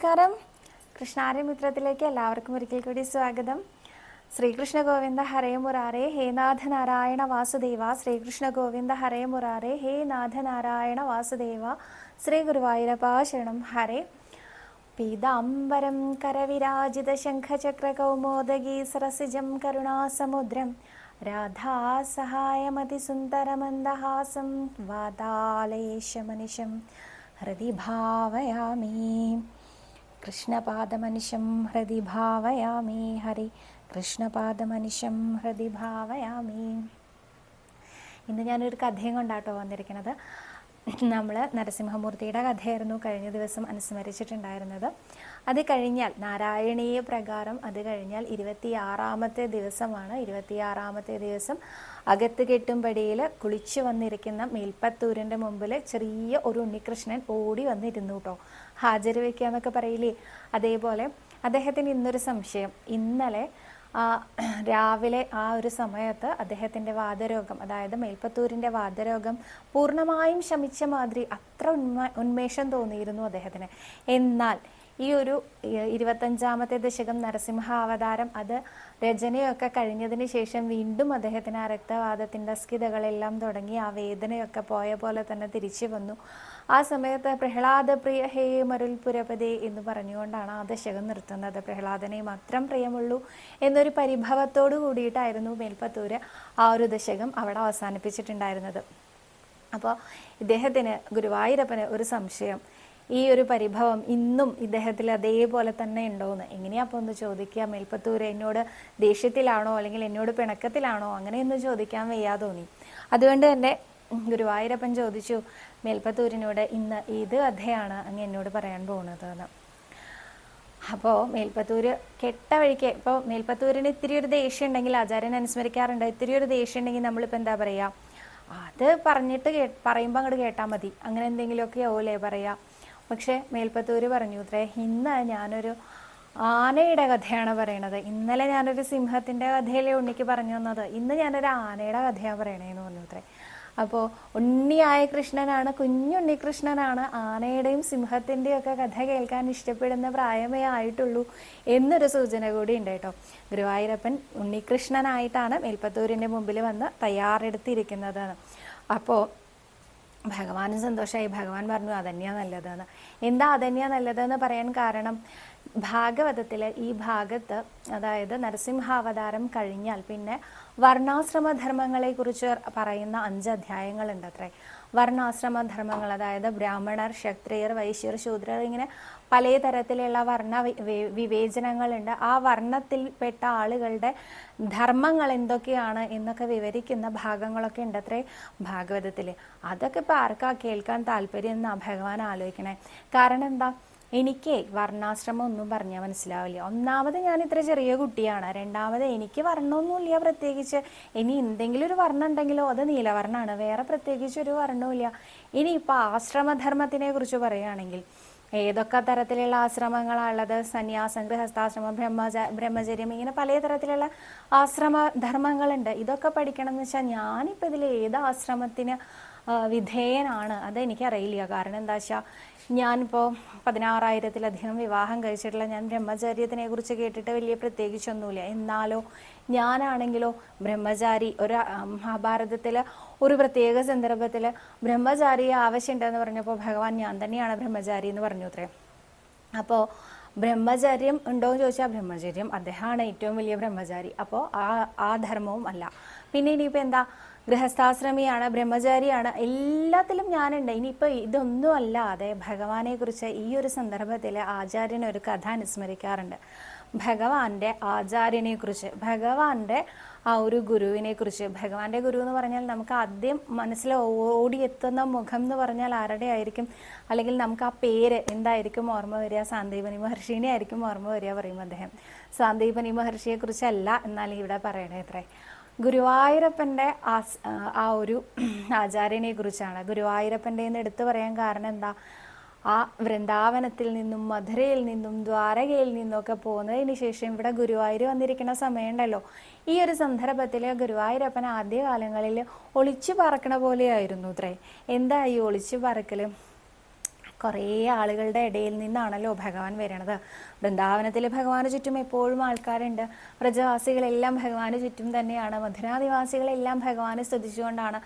നമസ്കാരം കൃഷ്ണാരി മിത്രത്തിലേക്ക് എല്ലാവർക്കും ഒരിക്കൽ കൂടി സ്വാഗതം ശ്രീകൃഷ്ണ ഗോവിന്ദ ഹരേ മുരാരേ ഹേ നാഥ നാരായണ വാസുദേവ ശ്രീകൃഷ്ണ ഗോവിന്ദ ഹരേ മുരാരേ ഹേ നാഥ നാരായണ വാസുദേവ ശ്രീ ഗുരുവായൂരപ്പ ശരണം ഹരേ പീതാംബരം കരവിരാജിത ശംഖചക്ര കൗമോദഗീ സരസിജം കരുണാസമുദ്രം രാധാ സഹായമതി സുന്ദരമന്ദഹാസം വാതാലേശമനിശം ഹൃദി ഭാവയാമി കൃഷ്ണപാദമനിശം ഹൃദി ഭാവയാമി ഹരി കൃഷ്ണപാദമനുഷ്യം ഹൃദി ഭാവയാമി. ഇന്ന് ഞാനൊരു കഥയും കൊണ്ടാട്ടോ വന്നിരിക്കുന്നത്. നമ്മൾ നരസിംഹമൂർത്തിയുടെ കഥയായിരുന്നു കഴിഞ്ഞ ദിവസം അനുസ്മരിച്ചിട്ടുണ്ടായിരുന്നത്. അത് കഴിഞ്ഞാൽ നാരായണീയ പ്രകാരം അത് കഴിഞ്ഞാൽ ഇരുപത്തിയാറാമത്തെ ദിവസമാണ്. ഇരുപത്തിയാറാമത്തെ ദിവസം അകത്ത് കെട്ടുംപടിയിൽ കുളിച്ചു വന്നിരിക്കുന്ന മേൽപ്പത്തൂരിന്റെ മുമ്പിൽ ചെറിയ ഒരു ഉണ്ണികൃഷ്ണൻ ഓടി വന്നിരുന്നു കേട്ടോ ഹാജർ വെക്കുക എന്നൊക്കെ പറയില്ലേ? അതേപോലെ അദ്ദേഹത്തിന് ഇന്നൊരു സംശയം. ഇന്നലെ രാവിലെ ആ ഒരു സമയത്ത് അദ്ദേഹത്തിന്റെ വാദരോഗം അതായത് മേൽപ്പത്തൂരിന്റെ വാദരോഗം പൂർണമായും ശമിച്ച മാതിരി അത്ര ഉന്മ ഉന്മേഷം തോന്നിയിരുന്നു അദ്ദേഹത്തിന്. എന്നാൽ ഈ ഒരു ഇരുപത്തഞ്ചാമത്തെ ദശകം നരസിംഹ അവതാരം അത് രചനയൊക്കെ കഴിഞ്ഞതിന് ശേഷം വീണ്ടും അദ്ദേഹത്തിന് ആ രക്തവാദത്തിന്റെ അസ്കിതകളെല്ലാം തുടങ്ങി ആ വേദനയൊക്കെ പോയ പോലെ തന്നെ തിരിച്ചു വന്നു. ആ സമയത്ത് പ്രഹ്ലാദ പ്രിയ ഹേ മരുൽപുരപതേ എന്ന് പറഞ്ഞുകൊണ്ടാണ് ആ ദശകം നിർത്തുന്നത്. പ്രഹ്ലാദനെ മാത്രം പ്രിയമുള്ളൂ എന്നൊരു പരിഭവത്തോടു കൂടിയിട്ടായിരുന്നു മേൽപ്പത്തൂര് ആ ഒരു ദശകം അവിടെ അവസാനിപ്പിച്ചിട്ടുണ്ടായിരുന്നത്. അപ്പോൾ ഇദ്ദേഹത്തിന് ഗുരുവായൂരപ്പന് ഒരു സംശയം. ഈ ഒരു പരിഭവം ഇന്നും ഇദ്ദേഹത്തിൽ അതേപോലെ തന്നെ ഉണ്ടോയെന്ന് എങ്ങനെയാ അപ്പോൾ ഒന്ന് ചോദിക്കുക? മേൽപ്പത്തൂര് എന്നോട് ദേഷ്യത്തിലാണോ അല്ലെങ്കിൽ എന്നോട് പിണക്കത്തിലാണോ അങ്ങനെയൊന്നും ചോദിക്കാൻ വയ്യാതോന്നി അതുകൊണ്ട് തന്നെ ഗുരുവായൂരപ്പൻ ചോദിച്ചു മേൽപ്പത്തൂരിനോട് ഇന്ന് ഏത് കഥയാണ് അങ്ങ് എന്നോട് പറയാൻ പോകുന്നത് എന്ന്. അപ്പോൾ മേൽപ്പത്തൂര് കെട്ട വഴിക്ക് ഇപ്പോൾ മേൽപ്പത്തൂരിന് ഇത്തിരി ഒരു ദേഷ്യം ഉണ്ടെങ്കിൽ ആചാര്യൻ അനുസ്മരിക്കാറുണ്ട്. ഇത്തിരി ഒരു ദേഷ്യം ഉണ്ടെങ്കിൽ നമ്മളിപ്പോൾ എന്താ പറയുക അത് പറഞ്ഞിട്ട് കേ പറയുമ്പോൾ അങ്ങോട്ട് കേട്ടാൽ മതി. അങ്ങനെ എന്തെങ്കിലുമൊക്കെ ആവൂലേ പറയുക പക്ഷേ മേൽപ്പത്തൂര് പറഞ്ഞു ഇത്രേ ഇന്ന് ഞാനൊരു ആനയുടെ കഥയാണ് പറയണത്. ഇന്നലെ ഞാനൊരു സിംഹത്തിന്റെ കഥയിലെ ഉണ്ണിക്ക് പറഞ്ഞു തന്നത്. ഇന്ന് ഞാനൊരു ആനയുടെ കഥയാണ് പറയണേന്ന് പറഞ്ഞു അത്രേ. അപ്പോൾ ഉണ്ണിയായ കൃഷ്ണനാണ് കുഞ്ഞുണ്ണി കൃഷ്ണനാണ് ആനയുടെയും സിംഹത്തിന്റെയും ഒക്കെ കഥ കേൾക്കാൻ ഇഷ്ടപ്പെടുന്ന പ്രായമേ ആയിട്ടുള്ളൂ എന്നൊരു സൂചന കൂടി ഉണ്ട് കേട്ടോ. ഗുരുവായൂരപ്പൻ ഉണ്ണികൃഷ്ണനായിട്ടാണ് മേൽപ്പത്തൂരിന്റെ മുമ്പിൽ വന്ന് തയ്യാറെടുത്തിരിക്കുന്നതാണ്. അപ്പോൾ ഭഗവാനും സന്തോഷമായി ഭഗവാൻ പറഞ്ഞു അതന്നെയാ നല്ലതെന്ന്. എന്താ അതന്നെയാ നല്ലതെന്ന് പറയാൻ കാരണം? ഭാഗവതത്തിൽ ഈ ഭാഗത്ത് അതായത് നരസിംഹാവതാരം കഴിഞ്ഞാൽ പിന്നെ വർണാശ്രമധർമ്മങ്ങളെക്കുറിച്ച് പറയുന്ന അഞ്ച് അധ്യായങ്ങളുണ്ട് അത്രേ. വർണാശ്രമധർമ്മങ്ങൾ അതായത് ബ്രാഹ്മണർ ക്ഷത്രിയർ വൈശ്യർ ശൂദ്രർ ഇങ്ങനെ പല തരത്തിലുള്ള വർണ വിവേചനങ്ങളുണ്ട്. ആ വർണത്തിൽപ്പെട്ട ആളുകളുടെ ധർമ്മങ്ങൾ എന്തൊക്കെയാണ് എന്നൊക്കെ വിവരിക്കുന്ന ഭാഗങ്ങളൊക്കെ ഉണ്ട് അത്രേ ഭാഗവതത്തിൽ അതൊക്കെ ഇപ്പോൾ ആർക്കാ കേൾക്കാൻ താല്പര്യം എന്നാ ഭഗവാൻ ആലോചിക്കണേ. കാരണം എന്താ? എനിക്ക് വർണാശ്രമം ഒന്നും പറഞ്ഞാൽ മനസ്സിലാവില്ല. ഒന്നാമത് ഞാൻ ഇത്ര ചെറിയ കുട്ടിയാണ്. രണ്ടാമത് എനിക്ക് വർണമൊന്നുമില്ല പ്രത്യേകിച്ച്. ഇനി എന്തെങ്കിലും ഒരു വർണം ഉണ്ടെങ്കിലോ അത് നീലവർണമാണ് വേറെ പ്രത്യേകിച്ച് ഒരു വർണവുമില്ല. ഇനി ഇപ്പോൾ ആശ്രമധർമ്മത്തിനെ കുറിച്ച് പറയുകയാണെങ്കിൽ ഏതൊക്കെ തരത്തിലുള്ള ആശ്രമങ്ങളാണുള്ളത്? സന്യാസം ഗൃഹസ്ഥാശ്രമം ബ്രഹ്മച ബ്രഹ്മചര്യം ഇങ്ങനെ പല തരത്തിലുള്ള ആശ്രമ ധർമ്മങ്ങളുണ്ട് ഇതൊക്കെ പഠിക്കണം എന്ന് വെച്ചാൽ ഞാനിപ്പോൾ ഇതിൽ ഏത് ആശ്രമത്തിന് വിധേയനാണ്. അതെനിക്കറിയില്ല. കാരണം എന്താ വെച്ചാൽ ഞാനിപ്പോൾ പതിനാറായിരത്തിലധികം വിവാഹം കഴിച്ചിട്ടുള്ള ഞാൻ ബ്രഹ്മചാര്യത്തിനെ കുറിച്ച് കേട്ടിട്ട് വലിയ പ്രത്യേകിച്ചൊന്നുമില്ല. എന്നാലോ ഞാനാണെങ്കിലോ ബ്രഹ്മചാരി ഒരു മഹാഭാരതത്തിൽ ഒരു പ്രത്യേക സന്ദർഭത്തിൽ ബ്രഹ്മചാരിയെ ആവശ്യമുണ്ടെന്ന് പറഞ്ഞപ്പോൾ ഭഗവാൻ ഞാൻ തന്നെയാണ് ബ്രഹ്മചാരി എന്ന് പറഞ്ഞു അത്രേ. അപ്പോൾ ബ്രഹ്മചര്യം ഉണ്ടോ എന്ന് ചോദിച്ചാൽ ബ്രഹ്മചര്യം അദ്ദേഹമാണ് ഏറ്റവും വലിയ ബ്രഹ്മചാരി. അപ്പോൾ ആ ആ ധർമ്മവും അല്ല. പിന്നെ ഇനിയിപ്പോൾ എന്താ ഗൃഹസ്ഥാശ്രമിയാണ് ബ്രഹ്മചാരിയാണ് എല്ലാത്തിലും ഞാനുണ്ട്. ഇനിയിപ്പോൾ ഇതൊന്നും അല്ലാതെ ഭഗവാനെ കുറിച്ച് ഈ ഒരു സന്ദർഭത്തിൽ ആചാര്യനെ ഒരു കഥ അനുസ്മരിക്കാറുണ്ട്. ഭഗവാന്റെ ആചാര്യനെ കുറിച്ച് ഭഗവാന്റെ ആ ഒരു ഗുരുവിനെ കുറിച്ച് ഭഗവാന്റെ ഗുരു എന്ന് പറഞ്ഞാൽ നമുക്ക് ആദ്യം മനസ്സിൽ ഓടിയെത്തുന്ന മുഖം എന്ന് പറഞ്ഞാൽ ആരുടെ ആയിരിക്കും? അല്ലെങ്കിൽ നമുക്ക് ആ പേര് എന്തായിരിക്കും ഓർമ്മ വരിക? സാന്ദീപനി മഹർഷിനെ ആയിരിക്കും ഓർമ്മ വരിക പറയും അദ്ദേഹം. സാന്ദീപനി മഹർഷിയെ കുറിച്ചല്ല എന്നാൽ ഇവിടെ പറയണേ ഇത്രേ ഗുരുവായൂരപ്പന്റെ ആ ആ ഒരു ആചാര്യനെ കുറിച്ചാണ് ഗുരുവായൂരപ്പന്റെ എന്ന് എടുത്തു പറയാൻ കാരണം എന്താ? ആ വൃന്ദാവനത്തിൽ നിന്നും മധുരയിൽ നിന്നും ദ്വാരകയിൽ നിന്നൊക്കെ പോകുന്നതിന് ശേഷം ഇവിടെ ഗുരുവായൂർ വന്നിരിക്കുന്ന സമയമുണ്ടല്ലോ. ഈ ഒരു സന്ദർഭത്തിൽ ഗുരുവായൂരപ്പൻ ആദ്യകാലങ്ങളിൽ ഒളിച്ചു പറക്കണ പോലെയായിരുന്നു എന്താ ഈ ഒളിച്ചു പറക്കൽ കുറേ ആളുകളുടെ ഇടയിൽ നിന്നാണല്ലോ ഭഗവാൻ വരണത്. വൃന്ദാവനത്തിൽ ഭഗവാന് ചുറ്റും എപ്പോഴും ആൾക്കാരുണ്ട്. പ്രജവാസികളെല്ലാം ഭഗവാന് ചുറ്റും തന്നെയാണ്. മധുരാനിവാസികളെല്ലാം ഭഗവാനെ സ്തുതിച്ചുകൊണ്ടാണ്.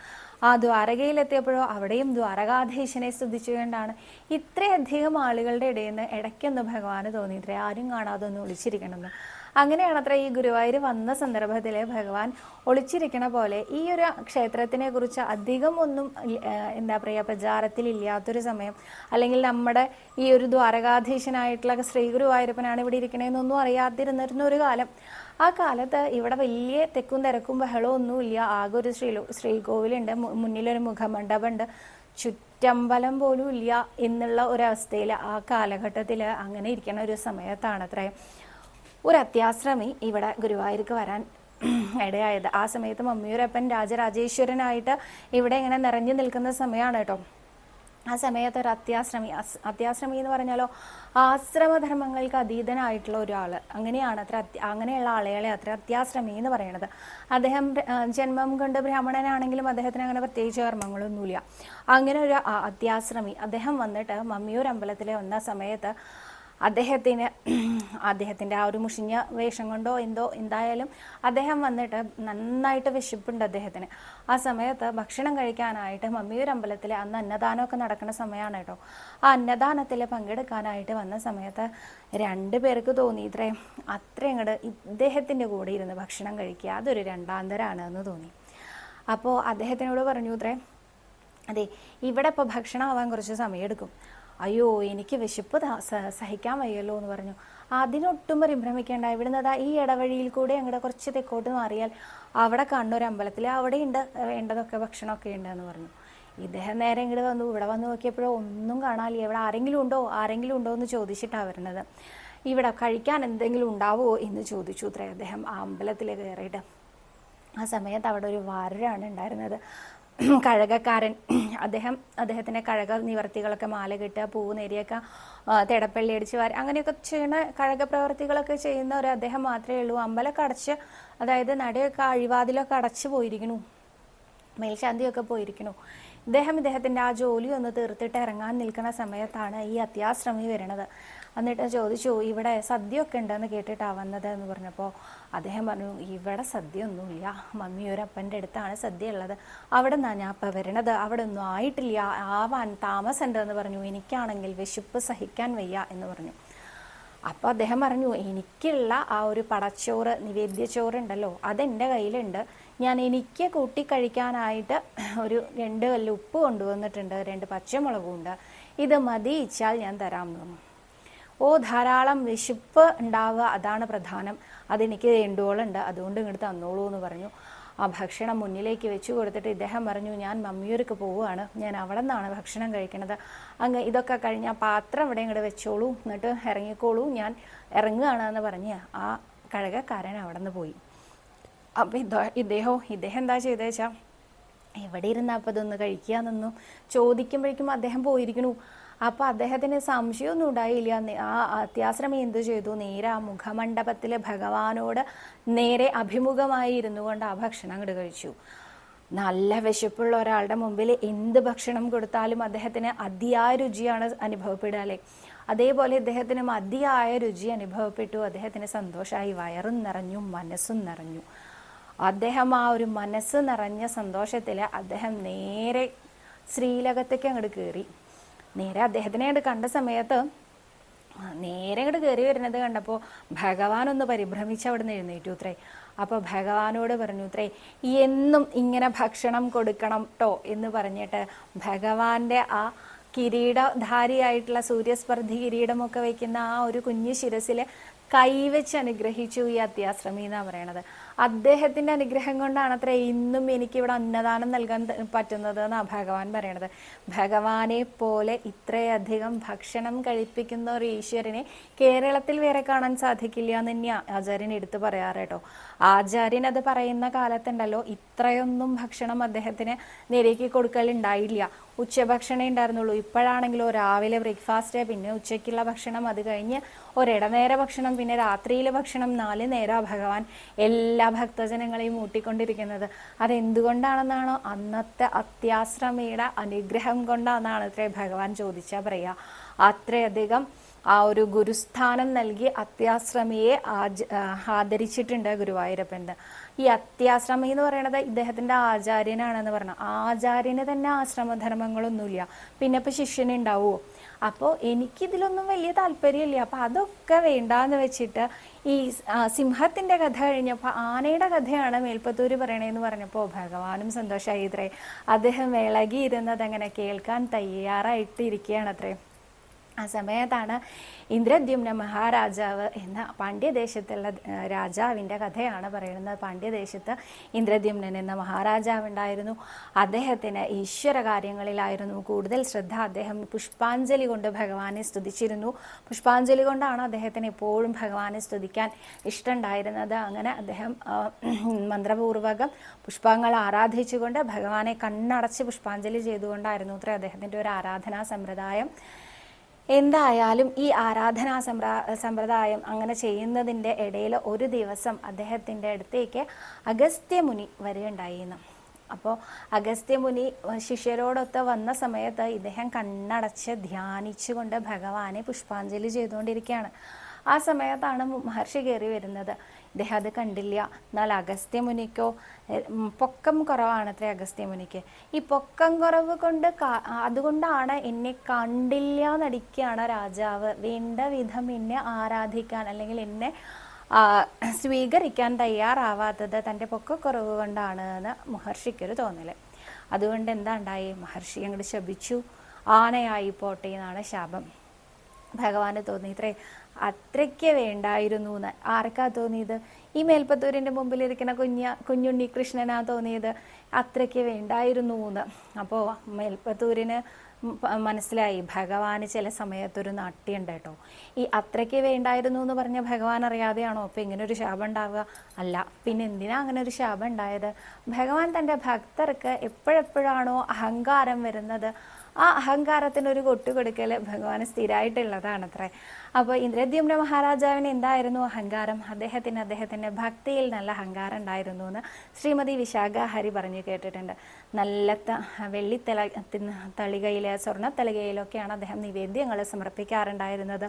ആ ദ്വാരകയിലെത്തിയപ്പോഴോ അവിടെയും ദ്വാരകാധീശനെ സ്തുതിച്ചുകൊണ്ടാണ്. ഇത്രയധികം ആളുകളുടെ ഇടയിൽ നിന്ന് ഇടയ്ക്കൊന്ന് ഭഗവാന് തോന്നിയിട്ടില്ല. ആരും കാണാതൊന്നും ഒളിച്ചിരിക്കണമെന്ന്. അങ്ങനെയാണ് അത്ര ഈ ഗുരുവായൂർ വന്ന സന്ദർഭത്തിൽ ഭഗവാൻ ഒളിച്ചിരിക്കണ പോലെ ഈ ഒരു ക്ഷേത്രത്തിനെ കുറിച്ച് അധികം ഒന്നും എന്താ പറയുക പ്രചാരത്തിലില്ലാത്തൊരു സമയം അല്ലെങ്കിൽ നമ്മുടെ ഈ ഒരു ദ്വാരകാധീശനായിട്ടുള്ള ശ്രീ ഗുരുവായൂരപ്പനാണ് ഇവിടെ ഇരിക്കണേന്നൊന്നും അറിയാതിരുന്നിരുന്ന ഒരു കാലം. ആ കാലത്ത് ഇവിടെ വലിയ തെക്കും തിരക്കും ബഹളവും ഒന്നുമില്ല. ആകെ ഒരു ശ്രീ ശ്രീകോവിലുണ്ട്. മുന്നിലൊരു മുഖമണ്ഡപമുണ്ട്. ചുറ്റമ്പലം പോലും ഇല്ല എന്നുള്ള ഒരവസ്ഥയിൽ ആ കാലഘട്ടത്തിൽ അങ്ങനെ ഇരിക്കുന്ന ഒരു സമയത്താണ് അത്രയും ഒരു അത്യാശ്രമി ഇവിടെ ഗുരുവായൂർക്ക് വരാൻ ഇടയായത്. ആ സമയത്ത് മമ്മിയൂരപ്പൻ രാജരാജേശ്വരനായിട്ട് ഇവിടെ ഇങ്ങനെ നിറഞ്ഞു നിൽക്കുന്ന സമയമാണ് കേട്ടോ. ആ സമയത്ത് ഒരു അത്യാശ്രമി അത്യാശ്രമി എന്ന് പറഞ്ഞാലോ ആശ്രമധർമ്മങ്ങൾക്ക് അതീതനായിട്ടുള്ള ഒരാൾ അങ്ങനെയാണ് അത്ര അങ്ങനെയുള്ള ആളുകളെ അത്ര അത്യാശ്രമി എന്ന് പറയുന്നത് അദ്ദേഹം ജന്മം കൊണ്ട് ബ്രാഹ്മണനാണെങ്കിലും അദ്ദേഹത്തിന് അങ്ങനെ പ്രത്യേകിച്ച് കർമ്മങ്ങളൊന്നുമില്ല. അങ്ങനെ ഒരു അത്യാശ്രമി അദ്ദേഹം വന്നിട്ട് മമ്മിയൂർ അമ്പലത്തിലെ വന്ന സമയത്ത് അദ്ദേഹത്തിന് അദ്ദേഹത്തിന്റെ ആ ഒരു മുഷിഞ്ഞ വേഷം കൊണ്ടോ എന്തോ എന്തായാലും അദ്ദേഹം വന്നിട്ട് നന്നായിട്ട് വിശപ്പുണ്ട് അദ്ദേഹത്തിന്. ആ സമയത്ത് ഭക്ഷണം കഴിക്കാനായിട്ട് മമ്മിയൂർ അമ്പലത്തിൽ അന്ന് അന്നദാനമൊക്കെ നടക്കുന്ന സമയമാണ് കേട്ടോ. ആ അന്നദാനത്തിൽ പങ്കെടുക്കാനായിട്ട് വന്ന സമയത്ത് രണ്ട് പേർക്ക് തോന്നി ഇത്രയും അത്രയും അങ്ങോട്ട് ഇദ്ദേഹത്തിന്റെ കൂടെ ഇരുന്ന് ഭക്ഷണം കഴിക്കുക അതൊരു രണ്ടാന്തരാണ് എന്ന് തോന്നി. അപ്പോൾ അദ്ദേഹത്തിനോട് പറഞ്ഞു ഇത്രേ അതെ ഇവിടെ ഇപ്പോൾ ഭക്ഷണം ആവാൻ കുറച്ച് സമയമെടുക്കും. അയ്യോ എനിക്ക് വിശപ്പ് സഹിക്കാൻ വയ്യല്ലോ എന്ന് പറഞ്ഞു. അതിനൊട്ടും പരിഭ്രമിക്കേണ്ട. ഇവിടുന്ന് അതാ ഈ ഇടവഴിയിൽ കൂടെ അങ്ങോട്ട് കുറച്ച് തെക്കോട്ട് മാറിയാൽ അവിടെ കണ്ണൂർ അമ്പലത്തിൽ അവിടെ ഉണ്ട് വേണ്ടതൊക്കെ ഭക്ഷണമൊക്കെ ഉണ്ട് എന്ന് പറഞ്ഞു. ഇദ്ദേഹം നേരെ ഇങ്ങോട്ട് വന്നു. ഇവിടെ വന്ന് നോക്കിയപ്പോഴോ ഒന്നും കാണാനില്ല. ഇവിടെ ആരെങ്കിലും ഉണ്ടോ? ആരെങ്കിലും ഉണ്ടോ എന്ന് ചോദിച്ചിട്ടാണ് വരുന്നത്. ഇവിടെ കഴിക്കാൻ എന്തെങ്കിലും ഉണ്ടാവോ? എന്ന് ചോദിച്ചു അത്രേ അദ്ദേഹം ആ അമ്പലത്തിൽ കയറിയിട്ട് ആ സമയത്ത് അവിടെ ഒരു വാരരാണ് ഉണ്ടായിരുന്നത്. കഴകക്കാരൻ അദ്ദേഹം അദ്ദേഹത്തിന്റെ കഴക നിവർത്തികളൊക്കെ മാല കെട്ടുക പൂവ് നേരിയൊക്കെ തിടപ്പള്ളി അടിച്ച് വാര അങ്ങനെയൊക്കെ ചെയ്യുന്ന കഴക പ്രവർത്തികളൊക്കെ ചെയ്യുന്ന ഒരു അദ്ദേഹം മാത്രമേ ഉള്ളൂ. അമ്പലമൊക്കെ അടച്ച് അതായത് നടയൊക്കെ അഴിവാതിലൊക്കെ അടച്ചു പോയിരിക്കണു. മേൽശാന്തിയൊക്കെ പോയിരിക്കണു. ഇദ്ദേഹം ഇദ്ദേഹത്തിന്റെ ആ ജോലി ഒന്ന് തീർത്തിട്ട് ഇറങ്ങാൻ നിൽക്കുന്ന സമയത്താണ് ഈ അത്യാശ്രമി വരണത്. എന്നിട്ട് ചോദിച്ചു ഇവിടെ സദ്യയൊക്കെ ഉണ്ടെന്ന് കേട്ടിട്ടാണ് വന്നത്? എന്ന് പറഞ്ഞപ്പോൾ അദ്ദേഹം പറഞ്ഞു ഇവിടെ സദ്യ ഒന്നുമില്ല മമ്മിയൊരപ്പന്റെ അടുത്താണ് സദ്യ ഉള്ളത് അവിടെ നിന്നാണ് ഞാൻ അപ്പം വരണത് അവിടെ ഒന്നും ആയിട്ടില്ല. ആവാൻ താമസമുണ്ട് എന്ന് പറഞ്ഞു. എനിക്കാണെങ്കിൽ വിശപ്പ് സഹിക്കാൻ വയ്യ എന്ന് പറഞ്ഞു. അപ്പോൾ അദ്ദേഹം പറഞ്ഞു എനിക്കുള്ള ആ ഒരു പടച്ചോറ് നിവേദ്യച്ചോറ് ഉണ്ടല്ലോ. അതെന്റെ കയ്യിലുണ്ട്. ഞാൻ എനിക്ക് കൂട്ടി കഴിക്കാനായിട്ട് ഒരു രണ്ട് കല്ല് ഉപ്പ് കൊണ്ടുവന്നിട്ടുണ്ട്. രണ്ട് പച്ചമുളകും ഉണ്ട്. ഇത് മതിയിച്ചാൽ ഞാൻ തരാമെന്ന് പറഞ്ഞു. ഓ ധാരാളം വിശപ്പ് ഉണ്ടാവുക അതാണ് പ്രധാനം. അതെനിക്ക് വേണ്ടുവോളുണ്ട്. അതുകൊണ്ട് ഇങ്ങോട്ട് തന്നോളൂ എന്ന് പറഞ്ഞു. ആ ഭക്ഷണം മുന്നിലേക്ക് വെച്ചു കൊടുത്തിട്ട് ഇദ്ദേഹം പറഞ്ഞു ഞാൻ മമ്മിയൂർക്ക് പോവുകയാണ്. ഞാൻ അവിടെ നിന്നാണ് ഭക്ഷണം കഴിക്കണത്. അങ്ങ് ഇതൊക്കെ കഴിഞ്ഞ് ആ പാത്രം ഇവിടെ ഇങ്ങോട്ട് വെച്ചോളൂ. എന്നിട്ട് ഇറങ്ങിക്കോളൂ. ഞാൻ ഇറങ്ങുകയാണ് എന്ന് പറഞ്ഞ് ആ കഴകക്കാരൻ അവിടെ നിന്ന് പോയി. അപ്പം ഇദ്ദേഹം ഇദ്ദേഹം എന്താ ചെയ്തേച്ചാ എവിടെ ഇരുന്നാ അപ്പം ഇതൊന്ന് കഴിക്കുക എന്നൊന്നും ചോദിക്കുമ്പോഴേക്കും അദ്ദേഹം പോയിരിക്കണു. അപ്പൊ അദ്ദേഹത്തിന് സംശയമൊന്നും ഉണ്ടായില്ല. ആ അത്യാശ്രമി എന്ത് ചെയ്തു? നേരെ ആ മുഖമണ്ഡപത്തിൽ ഭഗവാനോട് നേരെ അഭിമുഖമായി ഇരുന്നു കൊണ്ട് ആ ഭക്ഷണം അങ്ങോട്ട് കഴിച്ചു. നല്ല വിശപ്പുള്ള ഒരാളുടെ മുമ്പിൽ എന്ത് ഭക്ഷണം കൊടുത്താലും അദ്ദേഹത്തിന് അതിയായ രുചിയാണ് അനുഭവപ്പെടുക അല്ലേ? അതേപോലെ ഇദ്ദേഹത്തിന് മതിയായ രുചി അനുഭവപ്പെട്ടു. അദ്ദേഹത്തിന് സന്തോഷമായി. വയറും നിറഞ്ഞു മനസ്സും നിറഞ്ഞു. അദ്ദേഹം ആ ഒരു മനസ്സ് നിറഞ്ഞ സന്തോഷത്തിൽ അദ്ദേഹം നേരെ ശ്രീലകത്തേക്ക് അങ്ങോട്ട് കയറി നേരെ അദ്ദേഹത്തിനെ കണ്ട സമയത്ത് നേരെ അങ്ങോട്ട് കയറി വരുന്നത് കണ്ടപ്പോൾ ഭഗവാൻ ഒന്ന് പരിഭ്രമിച്ച് അവിടെ നിന്ന് എഴുന്നേറ്റു അത്രേ അപ്പോൾ ഭഗവാനോട് പറഞ്ഞു അത്രേ എന്നും ഇങ്ങനെ ഭക്ഷണം കൊടുക്കണം ട്ടോ എന്ന് പറഞ്ഞിട്ട് ഭഗവാന്റെ ആ കിരീടധാരിയായിട്ടുള്ള സൂര്യസ്പർദ്ധി കിരീടമൊക്കെ വയ്ക്കുന്ന ആ ഒരു കുഞ്ഞു ശിരസിൽ കൈവച്ച് അനുഗ്രഹിച്ചു ഈ അത്യാശ്രമി എന്നാണ് പറയണത്. അദ്ദേഹത്തിന്റെ അനുഗ്രഹം കൊണ്ടാണ് അത്ര ഇന്നും എനിക്ക് ഇവിടെ അന്നദാനം നൽകാൻ പറ്റുന്നത് എന്നാ ഭഗവാൻ പറയണത്. ഭഗവാനെ പോലെ ഇത്രയധികം ഭക്ഷണം കഴിപ്പിക്കുന്ന ഒരു ഈശ്വരനെ കേരളത്തിൽ വേറെ കാണാൻ സാധിക്കില്ല എന്ന് തന്നെ ആചാര്യൻ എടുത്തു പറയാറ് കേട്ടോ. ആചാര്യൻ അത് പറയുന്ന കാലത്തുണ്ടല്ലോ ഇത്രയൊന്നും ഭക്ഷണം അദ്ദേഹത്തിന് നിരക്കി കൊടുക്കലുണ്ടായില്ല. ഉച്ചഭക്ഷണമേ ഉണ്ടായിരുന്നുള്ളൂ. ഇപ്പോഴാണെങ്കിലോ രാവിലെ ബ്രേക്ക്ഫാസ്റ്റ് പിന്നെ ഉച്ചയ്ക്കുള്ള ഭക്ഷണം അത് കഴിഞ്ഞ് ഒരിടനേര ഭക്ഷണം പിന്നെ രാത്രിയിലെ ഭക്ഷണം നാല് നേരം ഭഗവാൻ എല്ലാ ഭക്തജനങ്ങളെയും ഊട്ടിക്കൊണ്ടിരിക്കുന്നത്. അതെന്തുകൊണ്ടാണെന്നാണോ? അന്നത്തെ അത്യാശ്രമിയുടെ അനുഗ്രഹം കൊണ്ടാണെന്നാണ് അത്രേ ഭഗവാൻ ചോദിച്ചാൽ പറയുക അത്രയധികം ആ ഒരു ഗുരുസ്ഥാനം നൽകി അത്യാശ്രമിയെ ആദരിച്ചിട്ടുണ്ട് ഗുരുവായൂരപ്പന്റെ ഈ അത്യാശ്രമം എന്ന് പറയുന്നത് ഇദ്ദേഹത്തിന്റെ ആചാര്യനാണെന്ന് പറഞ്ഞു. ആചാര്യന് തന്നെ ആശ്രമധർമ്മങ്ങളൊന്നുമില്ല. പിന്നെ ഇപ്പൊ ശിഷ്യനുണ്ടാവുമോ അപ്പോൾ എനിക്കിതിലൊന്നും വലിയ താല്പര്യമില്ല. അപ്പോൾ അതൊക്കെ വേണ്ടാന്ന് വെച്ചിട്ട് ഈ സിംഹത്തിന്റെ കഥ കഴിഞ്ഞപ്പോൾ ആനയുടെ കഥയാണ് മേൽപ്പത്തൂര് പറയണേന്ന് പറഞ്ഞപ്പോൾ ഭഗവാനും സന്തോഷമായി ഇത്രേ. അദ്ദേഹം വിളകിയിരുന്നത് അങ്ങനെ കേൾക്കാൻ തയ്യാറായിട്ടിരിക്കുകയാണ് അത്രേ ആ സമയത്താണ് ഇന്ദ്രദ്യുമ്ന മഹാരാജാവ് എന്ന പാണ്ഡ്യദേശത്തുള്ള രാജാവിന്റെ കഥയാണ് പറയുന്നത്. പാണ്ഡ്യദേശത്ത് ഇന്ദ്രദ്യുമ്നൻ എന്ന മഹാരാജാവ് ഉണ്ടായിരുന്നു അദ്ദേഹത്തിന് ഈശ്വര കാര്യങ്ങളിലായിരുന്നു കൂടുതൽ ശ്രദ്ധ. അദ്ദേഹം പുഷ്പാഞ്ജലി കൊണ്ട് ഭഗവാനെ സ്തുതിച്ചിരുന്നു. പുഷ്പാഞ്ജലി കൊണ്ടാണ് അദ്ദേഹത്തിന് എപ്പോഴും ഭഗവാനെ സ്തുതിക്കാൻ ഇഷ്ടമുണ്ടായിരുന്നത് അങ്ങനെ അദ്ദേഹം മന്ത്രപൂർവകം പുഷ്പങ്ങൾ ആരാധിച്ചുകൊണ്ട് ഭഗവാനെ കണ്ണടച്ച് പുഷ്പാഞ്ജലി ചെയ്തുകൊണ്ടായിരുന്നു അത്ര അദ്ദേഹത്തിന്റെ ഒരു ആരാധനാ സമ്പ്രദായം. എന്തായാലും ഈ ആരാധനാ സമ്പ്ര സമ്പ്രദായം അങ്ങനെ ചെയ്യുന്നതിന്റെ ഇടയിൽ ഒരു ദിവസം അദ്ദേഹത്തിന്റെ അടുത്തേക്ക് അഗസ്ത്യമുനി വരികയുണ്ടായിരുന്നു അപ്പോൾ അഗസ്ത്യമുനി ശിഷ്യരോടൊത്ത് വന്ന സമയത്ത് ഇദ്ദേഹം കണ്ണടച്ച് ധ്യാനിച്ചുകൊണ്ട് ഭഗവാനെ പുഷ്പാഞ്ജലി ചെയ്തുകൊണ്ടിരിക്കുകയാണ്. ആ സമയത്താണ് മഹർഷി കയറി വരുന്നത്. ഇദ്ദേഹം അത് കണ്ടില്ല. എന്നാൽ അഗസ്ത്യമുനിക്കോ പൊക്കം കുറവാണത്രേ അഗസ്ത്യമുനിക്ക് ഈ പൊക്കം കുറവ് കൊണ്ട് അതുകൊണ്ടാണ് എന്നെ കണ്ടില്ല നടിക്കുകയാണ് രാജാവ്. വേണ്ട വിധം എന്നെ ആരാധിക്കാൻ അല്ലെങ്കിൽ എന്നെ സ്വീകരിക്കാൻ തയ്യാറാവാത്തത് തന്റെ പൊക്കക്കുറവ് കൊണ്ടാണ് എന്ന് മഹർഷിക്കൊരു തോന്നൽ അതുകൊണ്ട് എന്താ ഉണ്ടായി? മഹർഷി അങ്ങോട്ട് ശപിച്ചു. ആനയായി പോട്ടെ എന്നാണ് ശാപം. ഭഗവാന് തോന്നി. ഇത്രേ അത്രയ്ക്ക് വേണ്ടായിരുന്നു എന്ന് ആർക്കാ തോന്നിയത്? ഈ മേൽപ്പത്തൂരിന്റെ മുമ്പിലിരിക്കുന്ന കുഞ്ഞ കുഞ്ഞുണ്ണി കൃഷ്ണനാ തോന്നിയത് അത്രയ്ക്ക് വേണ്ടായിരുന്നു എന്ന്. അപ്പോൾ മേൽപ്പത്തൂരിന് മനസ്സിലായി ഭഗവാന് ചില സമയത്തൊരു നാട്യുണ്ട് കേട്ടോ. ഈ അത്രയ്ക്ക് വേണ്ടായിരുന്നു എന്ന് പറഞ്ഞ ഭഗവാൻ അറിയാതെയാണോ അപ്പം ഇങ്ങനെ ഒരു ശാപം ഉണ്ടാവുക? അല്ല പിന്നെ എന്തിനാ അങ്ങനെ ഒരു ശാപം ഉണ്ടായത്? ഭഗവാൻ തന്റെ ഭക്തർക്ക് എപ്പോഴെപ്പോഴാണോ അഹങ്കാരം വരുന്നത് ആ അഹങ്കാരത്തിന് ഒരു കൊട്ടുകൊടുക്കൽ ഭഗവാന് സ്ഥിരമായിട്ടുള്ളതാണ് അത്രേ അപ്പോൾ ഇന്ദ്രദ്യുമ്ന മഹാരാജാവിന് എന്തായിരുന്നു അഹങ്കാരം? അദ്ദേഹത്തിന് അദ്ദേഹത്തിന്റെ ഭക്തിയിൽ നല്ല അഹങ്കാരം ഉണ്ടായിരുന്നു എന്ന് ശ്രീമതി വിശാഖ ഹരി പറഞ്ഞു കേട്ടിട്ടുണ്ട്. നല്ല ത വെള്ളിത്തല തളികയിൽ സ്വർണത്തളികയിലൊക്കെയാണ് അദ്ദേഹം നിവേദ്യങ്ങൾ സമർപ്പിക്കാറുണ്ടായിരുന്നത്.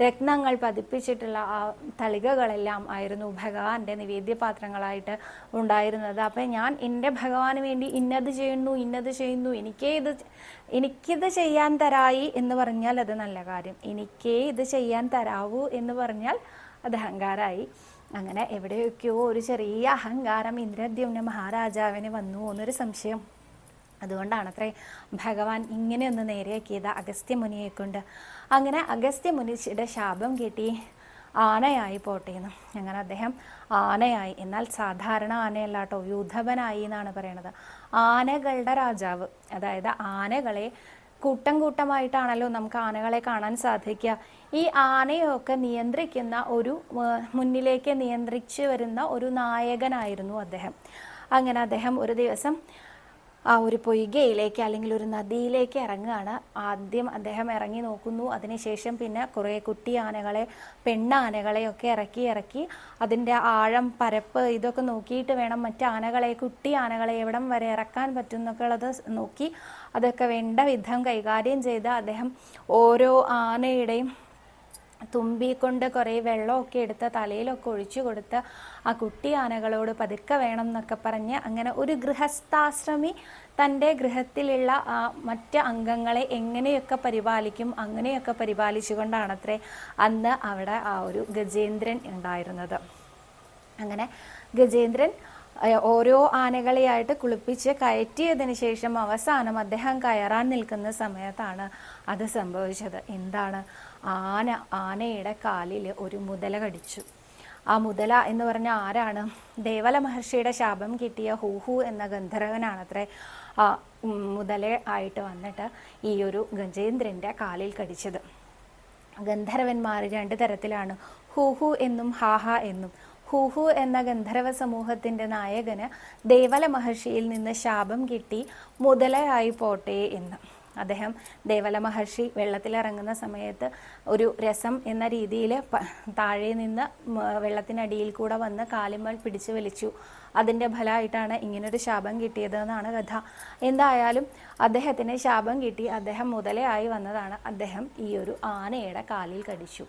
രത്നങ്ങൾ പതിപ്പിച്ചിട്ടുള്ള ആ തളികകളെല്ലാം ആയിരുന്നു ഭഗവാന്റെ നിവേദ്യപാത്രങ്ങളായിട്ട് ഉണ്ടായിരുന്നത്. അപ്പം ഞാൻ എന്റെ ഭഗവാന് വേണ്ടി ഇന്നത് ചെയ്യുന്നു ഇന്നത് ചെയ്യുന്നു എനിക്കേ ഇത് എനിക്കിത് ചെയ്യാൻ തരായി എന്ന് പറഞ്ഞാൽ അത് നല്ല കാര്യം. എനിക്കേ ഇത് ചെയ്യാൻ തരാവൂ എന്ന് പറഞ്ഞാൽ അത് അഹങ്കാരമായി അങ്ങനെ എവിടെയൊക്കെയോ ഒരു ചെറിയ അഹങ്കാരം ഇന്ദ്രദ്യുമ്ന മഹാരാജാവിന് വന്നു എന്നൊരു സംശയം. അതുകൊണ്ടാണ് അത്രേ ഭഗവാൻ ഇങ്ങനെയൊന്ന് നേരെയാക്കിയത് അഗസ്ത്യമുനിയെ കൊണ്ട് അങ്ങനെ അഗസ്ത്യ അഗസ്ത്യമുനിയുടെ ശാപം കിട്ടി ആനയായി പോട്ടേന്ന്. അങ്ങനെ അദ്ദേഹം ആനയായി. എന്നാൽ സാധാരണ ആനയല്ല കേട്ടോ യൂഥഭനായി എന്നാണ് പറയണത്. ആനകളുടെ രാജാവ് അതായത് ആനകളെ കൂട്ടം കൂട്ടമായിട്ടാണല്ലോ നമുക്ക് ആനകളെ കാണാൻ സാധിക്കുക. ഈ ആനയൊക്കെ നിയന്ത്രിക്കുന്ന ഒരു മുന്നിലേക്ക് നിയന്ത്രിച്ചു വരുന്ന ഒരു നായകനായിരുന്നു അദ്ദേഹം. അങ്ങനെ അദ്ദേഹം ഒരു ദിവസം ആ ഒരു പൊയ്കയിലേക്ക് അല്ലെങ്കിൽ ഒരു നദിയിലേക്ക് ഇറങ്ങുകയാണ്. ആദ്യം അദ്ദേഹം ഇറങ്ങി നോക്കുന്നു. അതിനുശേഷം പിന്നെ കുറേ കുട്ടി ആനകളെ പെണ്ണാനകളെ ഒക്കെ ഇറക്കി ഇറക്കി അതിന്റെ ആഴം പരപ്പ് ഇതൊക്കെ നോക്കിയിട്ട് വേണം മറ്റ് ആനകളെ കുട്ടി ആനകളെ എവിടം വരെ ഇറക്കാൻ പറ്റും എന്നൊക്കെ ഉള്ളത് നോക്കി അതൊക്കെ വേണ്ട വിധം കൈകാര്യം ചെയ്ത് അദ്ദേഹം ഓരോ ആനയുടെയും തുമ്പി കൊണ്ട് കുറേ വെള്ളമൊക്കെ എടുത്ത് തലയിലൊക്കെ ഒഴിച്ചു കൊടുത്ത് ആ കുട്ടി ആനകളോട് പതുക്കെ വേണം എന്നൊക്കെ പറഞ്ഞ് അങ്ങനെ ഒരു ഗൃഹസ്ഥാശ്രമി തന്റെ ഗൃഹത്തിലുള്ള ആ മറ്റ് അംഗങ്ങളെ എങ്ങനെയൊക്കെ പരിപാലിക്കും അങ്ങനെയൊക്കെ പരിപാലിച്ചുകൊണ്ടാണത്രേ അന്ന് അവിടെ ആ ഒരു ഗജേന്ദ്രൻ ഉണ്ടായിരുന്നത്. അങ്ങനെ ഗജേന്ദ്രൻ ഓരോ ആനകളെയായിട്ട് കുളിപ്പിച്ച് കയറ്റിയതിന് ശേഷം അവസാനം അദ്ദേഹം കയറാൻ നിൽക്കുന്ന സമയത്താണ് അത് സംഭവിച്ചത്. എന്താണ്? ആന ആനയുടെ കാലിൽ ഒരു മുതല കടിച്ചു. ആ മുതല എന്ന് പറഞ്ഞ ആരാണ്? ദേവല മഹർഷിയുടെ ശാപം കിട്ടിയ ഹൂഹു എന്ന ഗന്ധർവനാണത്രേ. ആ മുതല ആയിട്ട് വന്നിട്ട് ഈ ഒരു ഗജേന്ദ്രന്റെ കാലിൽ കടിച്ചത്. ഗന്ധർവന്മാർ രണ്ട് തരത്തിലാണ്. ഹൂഹു എന്നും ഹാഹ എന്നും. ഹൂഹു എന്ന ഗന്ധർവ സമൂഹത്തിന്റെ നായകന് ദേവല മഹർഷിയിൽ നിന്ന് ശാപം കിട്ടി മുതലയായി പോട്ടെ എന്ന്. അദ്ദേഹം ദേവല മഹർഷി വെള്ളത്തിലിറങ്ങുന്ന സമയത്ത് ഒരു രസം എന്ന രീതിയിൽ താഴെ നിന്ന് വെള്ളത്തിനടിയിൽ കൂടെ വന്ന് കാലിമാൽ പിടിച്ചു വലിച്ചു. അതിന്റെ ഫലമായിട്ടാണ് ഇങ്ങനൊരു ശാപം കിട്ടിയത് എന്നാണ് കഥ. എന്തായാലും അദ്ദേഹത്തിന് ശാപം കിട്ടി. അദ്ദേഹം മുതലയായി വന്നതാണ്. അദ്ദേഹം ഈ ഒരു ആനയുടെ കാലിൽ കടിച്ചു.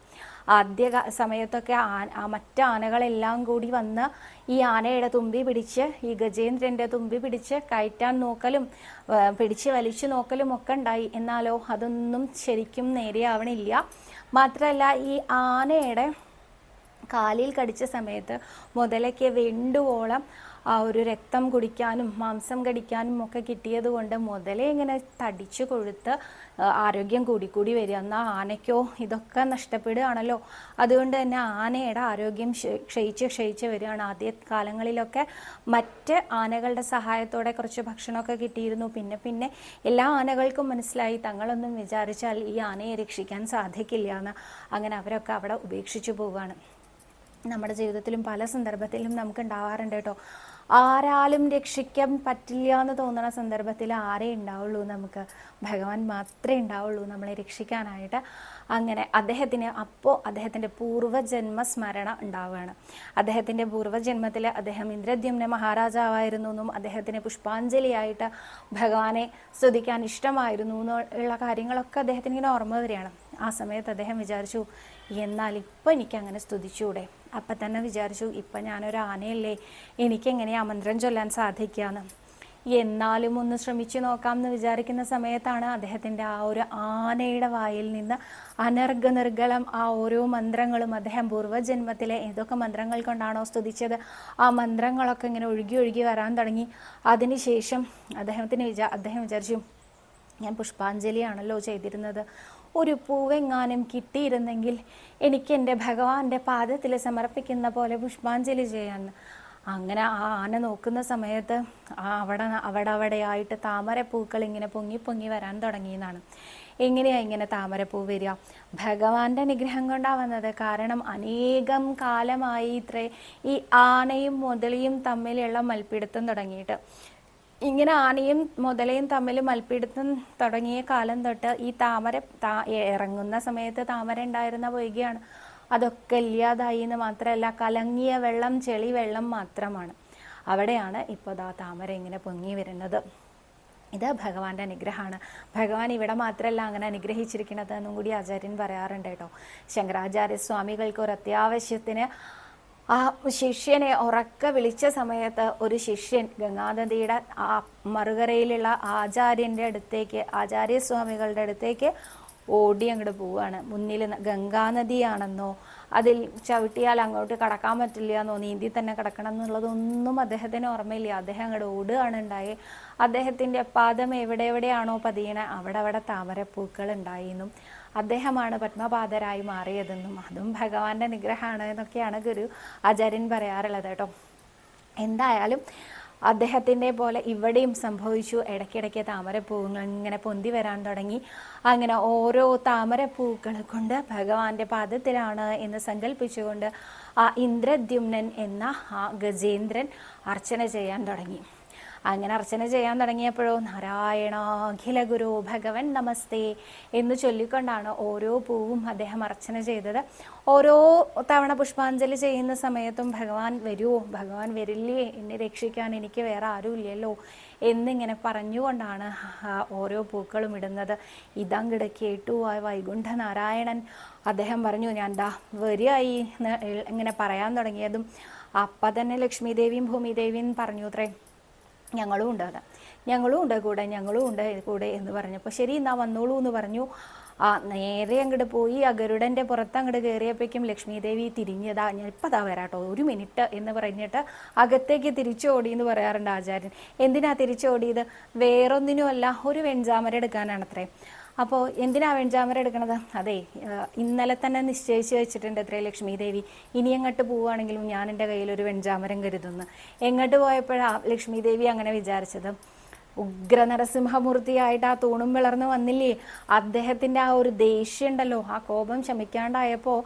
ആദ്യ സമയത്തൊക്കെ ആന ആ മറ്റ് ആനകളെല്ലാം കൂടി വന്ന് ഈ ആനയുടെ തുമ്പി പിടിച്ച് ഈ ഗജേന്ദ്രന്റെ തുമ്പി പിടിച്ച് കയറ്റാൻ നോക്കലും പിടിച്ച് വലിച്ചു നോക്കലും ഒക്കെ ഉണ്ടായി. എന്നാലോ അതൊന്നും ശരിക്കും നേരെയാവണില്ല. മാത്രമല്ല ഈ ആനയുടെ കാലിൽ കടിച്ച സമയത്ത് മുതലയ്ക്ക് വെണ്ടുവോളം ആ ഒരു രക്തം കുടിക്കാനും മാംസം കടിക്കാനും ഒക്കെ കിട്ടിയത് കൊണ്ട് മുതലേ ഇങ്ങനെ തടിച്ചു കൊഴുത്ത് ആരോഗ്യം കൂടിക്കൂടി വരിക. എന്നാൽ ആനയ്ക്കോ ഇതൊക്കെ നഷ്ടപ്പെടുകയാണല്ലോ. അതുകൊണ്ട് തന്നെ ആനയുടെ ആരോഗ്യം ക്ഷയിച്ച് ക്ഷയിച്ച് വരികയാണ്. ആദ്യ കാലങ്ങളിലൊക്കെ മറ്റ് ആനകളുടെ സഹായത്തോടെ കുറച്ച് ഭക്ഷണമൊക്കെ കിട്ടിയിരുന്നു. പിന്നെ പിന്നെ എല്ലാ ആനകൾക്കും മനസ്സിലായി തങ്ങളൊന്നും വിചാരിച്ചാൽ ഈ ആനയെ രക്ഷിക്കാൻ സാധിക്കില്ല എന്ന്. അങ്ങനെ അവരൊക്കെ അവിടെ ഉപേക്ഷിച്ചു പോവുകയാണ്. നമ്മുടെ ജീവിതത്തിലും പല സന്ദർഭത്തിലും നമുക്ക് ഉണ്ടാവാറുണ്ട് കേട്ടോ. ആരാലും രക്ഷിക്കാൻ പറ്റില്ല എന്ന് തോന്നുന്ന സന്ദർഭത്തിൽ ആരേ ഉണ്ടാവുള്ളൂ നമുക്ക്? ഭഗവാൻ മാത്രമേ ഉണ്ടാവുള്ളൂ നമ്മളെ രക്ഷിക്കാനായിട്ട്. അങ്ങനെ അദ്ദേഹത്തിന് അപ്പോൾ അദ്ദേഹത്തിന്റെ പൂർവജന്മ സ്മരണ ഉണ്ടാവുകയാണ്. അദ്ദേഹത്തിന്റെ പൂർവജന്മത്തിൽ അദ്ദേഹം ഇന്ദ്രദ്യുമ്ന മഹാരാജാവായിരുന്നു എന്നും അദ്ദേഹത്തിന് പുഷ്പാഞ്ജലിയായിട്ട് ഭഗവാനെ സ്തുതിക്കാൻ ഇഷ്ടമായിരുന്നു എന്നുള്ള കാര്യങ്ങളൊക്കെ അദ്ദേഹത്തിന് ഇങ്ങനെ ഓർമ്മ വരികയാണ്. ആ സമയത്ത് അദ്ദേഹം വിചാരിച്ചു എന്നാൽ ഇപ്പം എനിക്ക് അങ്ങനെ സ്തുതിച്ചൂടെ? അപ്പം തന്നെ വിചാരിച്ചു ഇപ്പം ഞാനൊരു ആനയല്ലേ എനിക്കെങ്ങനെ അമന്ത്രം ചൊല്ലാൻ സാധിക്കാന്ന്? എന്നാലും ഒന്ന് ശ്രമിച്ചു നോക്കാം എന്ന് വിചാരിക്കുന്ന സമയത്താണ് അദ്ദേഹത്തിന്റെ ആ ഒരു ആനയുടെ വായിൽ നിന്ന് അനർഘ നിർഗളം ആ ഓരോ മന്ത്രങ്ങളും അദ്ദേഹം പൂർവജന്മത്തിലെ ഏതൊക്കെ മന്ത്രങ്ങൾ കൊണ്ടാണോ സ്തുതിച്ചത് ആ മന്ത്രങ്ങളൊക്കെ ഇങ്ങനെ ഒഴുകി ഒഴുകി വരാൻ തുടങ്ങി. അതിനുശേഷം അദ്ദേഹത്തിന് വിചാ അദ്ദേഹം വിചാരിച്ചു ഞാൻ പുഷ്പാഞ്ജലിയാണല്ലോ ചെയ്തിരുന്നത്. ഒരു പൂവെങ്ങാനും കിട്ടിയിരുന്നെങ്കിൽ എനിക്ക് എന്റെ ഭഗവാന്റെ പാദത്തിൽ സമർപ്പിക്കുന്ന പോലെ പുഷ്പാഞ്ജലി ചെയ്യാമെന്ന് അങ്ങനെ ആ ആന നോക്കുന്ന സമയത്ത് അവിടെ അവിടെ അവിടെയായിട്ട് താമരപ്പൂക്കൾ ഇങ്ങനെ പൊങ്ങി പൊങ്ങി വരാൻ തുടങ്ങിയെന്നാണ്. എങ്ങനെയാ ഇങ്ങനെ താമരപ്പൂ വരിക? ഭഗവാന്റെ അനുഗ്രഹം കൊണ്ടാണ് വന്നത്. കാരണം അനേകം കാലമായി ഇത്രേ ഈ ആനയും മുതലിയും തമ്മിലുള്ള മൽപ്പിടുത്തം തുടങ്ങിയിട്ട്. ഇങ്ങനെ ആനയും മുതലയും തമ്മിൽ മൽപ്പിടുത്തം തുടങ്ങിയ കാലം തൊട്ട് ഈ താമര ഇറങ്ങുന്ന സമയത്ത് താമര ഉണ്ടായിരുന്ന പൊയ്കയാണ് അതൊക്കെ ഇല്ലാതായി എന്ന് മാത്രമല്ല കലങ്ങിയ വെള്ളം ചെളി വെള്ളം മാത്രമാണ്. അവിടെയാണ് ഇപ്പോൾ ആ താമര ഇങ്ങനെ പൊങ്ങി വരുന്നത്. ഇത് ഭഗവാന്റെ അനുഗ്രഹമാണ്. ഭഗവാൻ ഇവിടെ മാത്രമല്ല അങ്ങനെ അനുഗ്രഹിച്ചിരിക്കുന്നത് എന്നും കൂടി ആചാര്യൻ പറയാറുണ്ട് കേട്ടോ. ശങ്കരാചാര്യ സ്വാമികൾക്ക് ഒരു അത്യാവശ്യത്തിന് ആ ശിഷ്യനെ ഉറക്ക വിളിച്ച സമയത്ത് ഒരു ശിഷ്യൻ ഗംഗാനദിയുടെ ആ മറുകരയിലുള്ള ആചാര്യന്റെ അടുത്തേക്ക് ആചാര്യസ്വാമികളുടെ അടുത്തേക്ക് ഓടി അങ്ങോട്ട് പോവുകയാണ് മുന്നിൽ ഗംഗാനദിയാണെന്നോ അതിൽ ചവിട്ടിയാൽ അങ്ങോട്ട് കടക്കാൻ പറ്റില്ല എന്നോ നീന്തി തന്നെ കിടക്കണം എന്നുള്ളതൊന്നും അദ്ദേഹത്തിന് ഓർമ്മയില്ല. അദ്ദേഹം അങ്ങോട്ട് ഓടുകയാണ് ഉണ്ടായി. അദ്ദേഹത്തിന്റെ പാദം എവിടെ എവിടെയാണോ പതിയണേ അവിടെ അവിടെ താമരപ്പൂക്കൾ ഉണ്ടായിന്നും. അദ്ദേഹമാണ് പത്മപാതരായി മാറിയതെന്നും അതും ഭഗവാന്റെ നിഗ്രഹമാണ് എന്നൊക്കെയാണ് ഗുരു ആചാര്യൻ പറയാറുള്ളത് കേട്ടോ. എന്തായാലും അദ്ദേഹത്തിന്റെ പോലെ ഇവിടെയും സംഭവിച്ചു. ഇടയ്ക്കിടയ്ക്ക് താമരപ്പൂവുകൾ ഇങ്ങനെ പൊന്തി വരാൻ തുടങ്ങി. അങ്ങനെ ഓരോ താമരപ്പൂക്കൾ കൊണ്ട് ഭഗവാന്റെ പാദത്തിലാണ് എന്ന് സങ്കല്പിച്ചുകൊണ്ട് ആ ഇന്ദ്രദ്യുമ്നൻ എന്ന ആ ഗജേന്ദ്രൻ അർച്ചന ചെയ്യാൻ തുടങ്ങി. അങ്ങനെ അർച്ചന ചെയ്യാൻ തുടങ്ങിയപ്പോഴോ നാരായണ അഖില ഗുരു ഭഗവൻ നമസ്തേ എന്ന് ചൊല്ലിക്കൊണ്ടാണ് ഓരോ പൂവും അദ്ദേഹം അർച്ചന ചെയ്തത്. ഓരോ തവണ പുഷ്പാഞ്ജലി ചെയ്യുന്ന സമയത്തും ഭഗവാൻ വരുമോ ഭഗവാൻ വരില്ലേ? എന്നെ രക്ഷിക്കാൻ എനിക്ക് വേറെ ആരുമില്ലല്ലോ? എന്നിങ്ങനെ പറഞ്ഞുകൊണ്ടാണ് ഓരോ പൂക്കളും ഇടുന്നത്. ഇതങ്ങട് കേട്ടു ആ വൈകുണ്ഠ നാരായണൻ അദ്ദേഹം പറഞ്ഞു ഞാൻ ദാ വരികയായി ഇങ്ങനെ പറയാൻ തുടങ്ങിയതും അപ്പം തന്നെ ലക്ഷ്മി ദേവിയും ഭൂമിദേവിയും പറഞ്ഞു അത്രേ ഞങ്ങളും ഉണ്ട് അത് ഞങ്ങളും ഉണ്ട് കൂടെ ഞങ്ങളും ഉണ്ട് കൂടെ എന്ന് പറഞ്ഞപ്പോൾ ശരി എന്നാ വന്നോളൂ എന്ന് പറഞ്ഞു. ആ നേരെ അങ്ങോട്ട് പോയി. ആ ഗരുഡന്റെ പുറത്ത് അങ്ങോട്ട് കയറിയപ്പോഴേക്കും ലക്ഷ്മി ദേവി തിരിഞ്ഞതാ. ഞാൻ ഇപ്പം അതാ വരാട്ടോ ഒരു മിനിറ്റ് എന്ന് പറഞ്ഞിട്ട് അകത്തേക്ക് തിരിച്ചോടി എന്ന് പറയാറുണ്ട് ആചാര്യൻ. എന്തിനാ തിരിച്ചോടിയത് വേറൊന്നിനുമല്ല ഒരു വെൺചാമര എടുക്കാനാണത്രേ. അപ്പോൾ എന്തിനാ വെഞ്ചാമര എടുക്കണത്? അതെ ഇന്നലെ തന്നെ നിശ്ചയിച്ച് വെച്ചിട്ടുണ്ട് അത്രേ ലക്ഷ്മി ദേവി. ഇനി എങ്ങോട്ട് പോവുകയാണെങ്കിലും ഞാൻ എന്റെ കയ്യിൽ ഒരു വെഞ്ചാമരം കരുതുന്നു. എങ്ങോട്ട് പോയപ്പോഴാണ് ലക്ഷ്മി ദേവി അങ്ങനെ വിചാരിച്ചത്? ഉഗ്ര നരസിംഹമൂർത്തിയായിട്ട് ആ തൂണും വിളർന്നു വന്നില്ലേ? അദ്ദേഹത്തിന്റെ ആ ഒരു ദേഷ്യം ഉണ്ടല്ലോ ആ കോപം ശമിക്കാണ്ടായപ്പോൾ